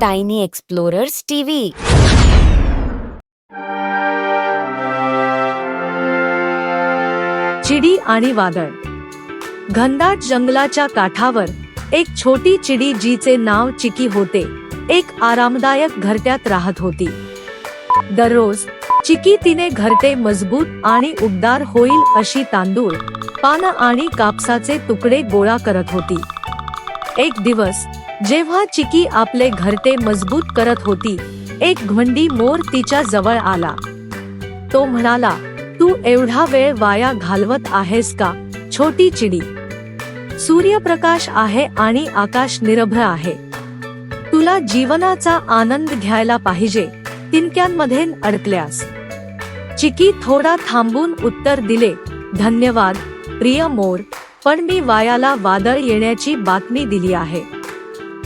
Tiny explorers TV चिडी आणि वादळ. घनदाट जंगलाच्या काठावर एक छोटी चिडी जीचे नाव चिकी होते एक आरामदायक घरट्यात राहत होती. दररोज चिकी तिने घरटे मजबूत आणि उबदार होईल अशी तांदूळ पानं आणि कापसाचे तुकडे गोळा करत होती. एक दिवस जेव्हा चिकी आपले घरटे मजबूत करत होती एक घमंडी मोर तिच्या जवळ आला. तो म्हणाला तू एवढा वेळ वाया घालवत आहेस का छोटी चिडी? सूर्यप्रकाश आहे आणि आकाश निरभ्र आहे. तुला जीवनाचा आनंद घ्यायला पाहिजे तिनक्यांमध्ये अडकल्यास. चिकी थोडा थांबून उत्तर दिले धन्यवाद प्रिय मोर पण मी वायाला वादळ येण्याची बातमी दिली आहे.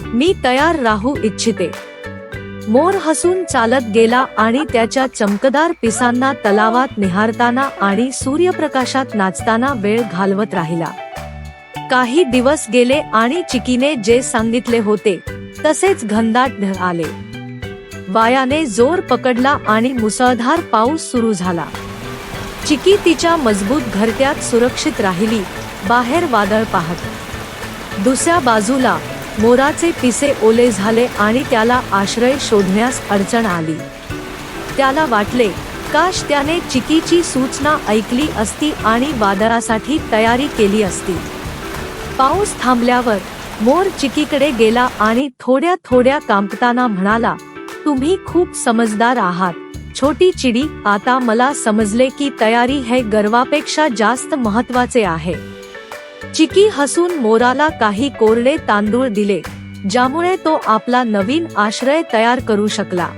मी तयार राहू इच्छिते. मोर हसून चालत गेला आणि त्याच्या चमकदार पिसांना तलावात निहारताना आणि सूर्यप्रकाशात नाचताना वेळ घालवत राहिला. काही दिवस गेले आणि चिकीने जे सांगितले होते तसेच घनदाट आले. वायाने जोर पकडला आणि मुसळधार पाऊस सुरू झाला. चिकी तिच्या मजबूत घरट्यात सुरक्षित राहिली. बाहेर वादळ पाहत. दुसऱ्या बाजूला मोराचे पिसे ओले झाले आणि त्याला आश्रय शोधण्यास अडचण आली. त्याला वाटले काश त्याने चिकीची सूचना ऐकली असती आणि वादळासाठी तयारी केली असती. पाऊस थांबल्यावर मोर चिकीकडे गेला आणि थोड्या थोड्या कांपताना म्हणाला तुम्ही खूप समजदार आहात. छोटी चिडी आता मला समजले की तयारी हे गर्वापेक्षा जास्त महत्त्वाचे आहे. चिकी हसून मोराला काही कोरडे तांदूळ दिले ज्यामुळे तो आपला नवीन आश्रय तयार करू शकला.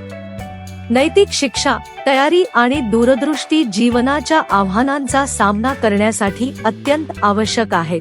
नैतिक शिक्षा तयारी आणि दूरदृष्टी जीवनाच्या आव्हानांचा सामना करण्यासाठी अत्यंत आवश्यक आहेत.